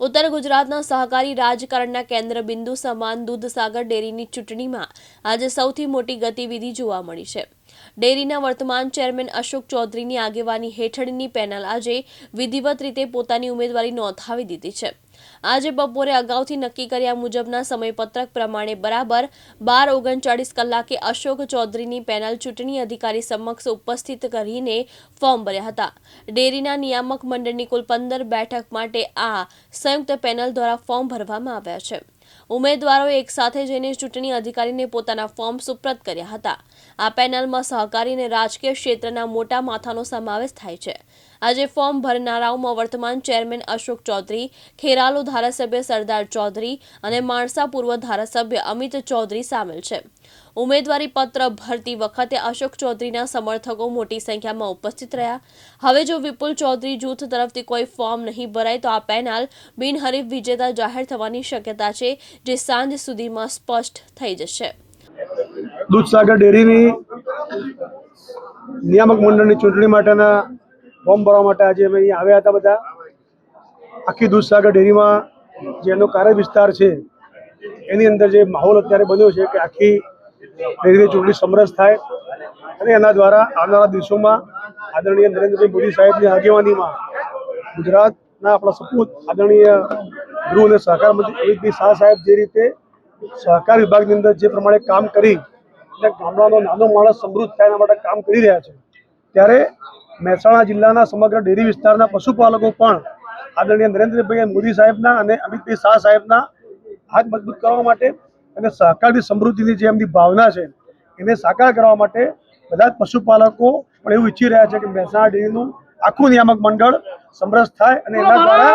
ઉત્તર ગુજરાતના સહકારી રાજકારણના કેન્દ્ર બિંદુ સમાન દૂધસાગર ડેરીની ચૂંટણીમાં આજે સૌથી મોટી ગતિવિધિ જોવા મળી છે. ડેરીના વર્તમાન ચેરમેન અશોક ચૌધરીની આગેવાની હેઠળની પેનલ આજે વિધિવત રીતે પોતાની ઉમેદવારી નોંધાવી દીધી છે. આજે બપોરે અગાઉથી નક્કી કર્યા મુજબના સમયપત્રક પ્રમાણે બરાબર બાર ઓગણચાળીસ કલાકે અશોક ચૌધરીની પેનલ ચૂંટણી અધિકારી સમક્ષ ઉપસ્થિત કરીને ફોર્મ ભર્યા હતા. ડેરીના નિયામક મંડળની કુલ પંદર બેઠક માટે આ સંયુક્ત પેનલ દ્વારા ફોર્મ ભરવામાં આવ્યા છે. ઉમેદવારોએ એકસાથે જઈને ચૂંટણી અધિકારીને પોતાના ફોર્મ સુપ્રત કર્યા હતા. આ પેનલમાં સહકારી અને રાજકીય ક્ષેત્રના મોટા માથાનો સમાવેશ થાય છે. આજે ફોર્મ ભરનારાઓમાં વર્તમાન ચેરમેન અશોક ચૌધરી, ખેરાલુ ધારાસભ્ય સરદાર ચૌધરી અને માણસા પૂર્વ ધારાસભ્ય અમિત ચૌધરી સામેલ છે. ઉમેદવારી પત્ર ભરતી વખતે અશોક ચૌધરીના સમર્થકો મોટી સંખ્યામાં ઉપસ્થિત રહ્યા. હવે જો વિપુલ ચૌધરી જૂથ તરફથી કોઈ ફોર્મ નહીં ભરાય તો આ પેનલ બિનહરીફ વિજેતા જાહેર થવાની શક્યતા છે, જે સાંજ સુધીમાં સ્પષ્ટ થઈ જશે. દૂધસાગર ડેરીની નિયામક મંડળની ચૂંટણી માટેના ફોર્મ ભરવા માટે આજે અમે અહીંયા આવ્યા હતા બધા. આખી દૂધસાગર ડેરીમાં જે એનો કાર્ય વિસ્તાર છે, એની અંદર જે માહોલ અત્યારે બન્યો છે કે આખી ડેરીની ચૂંટણી સમરસ થાય અને એના દ્વારા આવનારા દિવસોમાં આદરણીય નરેન્દ્રભાઈ મોદી સાહેબની આગેવાનીમાં ગુજરાતના આપણા સપૂત આદરણીય ગૃહ અને સહકાર મંત્રી અમિતભાઈ શાહ સાહેબ જે રીતે સહકાર વિભાગની અંદર જે પ્રમાણે કામ કરી અને ગામડાનો નાનો માણસ સમૃદ્ધ થાય એના માટે કામ કરી રહ્યા છે, ત્યારે મહેસાણા જિલ્લાના સમગ્ર ડેરી વિસ્તારના પશુપાલકો પણ આદરણીય નરેન્દ્રભાઈ મોદી સાહેબના અને અમિતભાઈ શાહ સાહેબના હાથ મજબૂત કરવા માટે અને સહકારની સમૃદ્ધિની જે એમની ભાવના છે, એને સાકાર કરવા માટે બધા જ પશુપાલકો પણ એવું ઈચ્છી રહ્યા છે કે મહેસાણા ડેરીનું આખું નિયામક મંડળ સમરસ થાય અને એના દ્વારા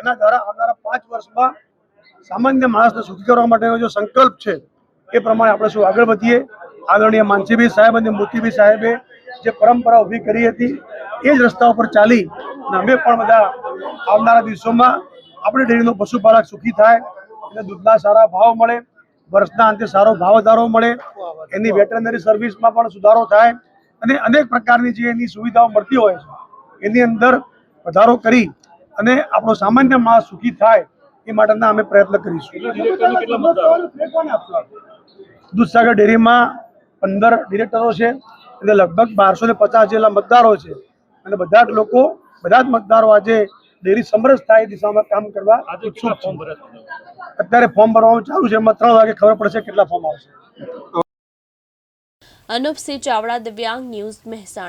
એના દ્વારા આવનારા પાંચ વર્ષમાં સામાન્ય માણસને સુખી કરવા માટેનો જો સંકલ્પ છે, એ પ્રમાણે આપણે શું આગળ વધીએ. આદરણીય માનસીભાઈ સાહેબ અને મોતીભાઈ સાહેબે જે પરંપરા ઊભી કરી હતી એ જ રસ્તા ઉપર ચાલી અને અમે પણ બધા આવનારા દિવસોમાં આપણી ડેરીનો પશુપાલક સુખી થાય એને દૂધના સારા ભાવ મળે વર્ષના અંતે સારો ભાવ વધારો મળે એની વેટરનરી સર્વિસમાં પણ સુધારો થાય અને અનેક પ્રકારની જે એની સુવિધાઓ મળતી હોય છે એની અંદર વધારો કરી અને આપણો સામાન્ય માણસ સુખી થાય એ માટેના અમે પ્રયત્ન કરીશું. દૂધસાગર ડેરીમાં પંદર ડિરેક્ટરો છે. એટલે લગભગ બારસો ને પચાસ જેટલા મતદારો છે. અને બધા જ લોકો બધા જ મતદારો આજે ડેરી સમરસ થાય એ દિશામાં કામ કરવા ઉત્સુક છે. અત્યારે ફોર્મ ભરવાનું ચાલુ છે. એમાં ત્રણ વાગે ખબર પડશે કેટલા ફોર્મ આવશે. અનુપસિંહ ચાવડા દિવ્યાંગ ન્યૂઝ મહેસાણા.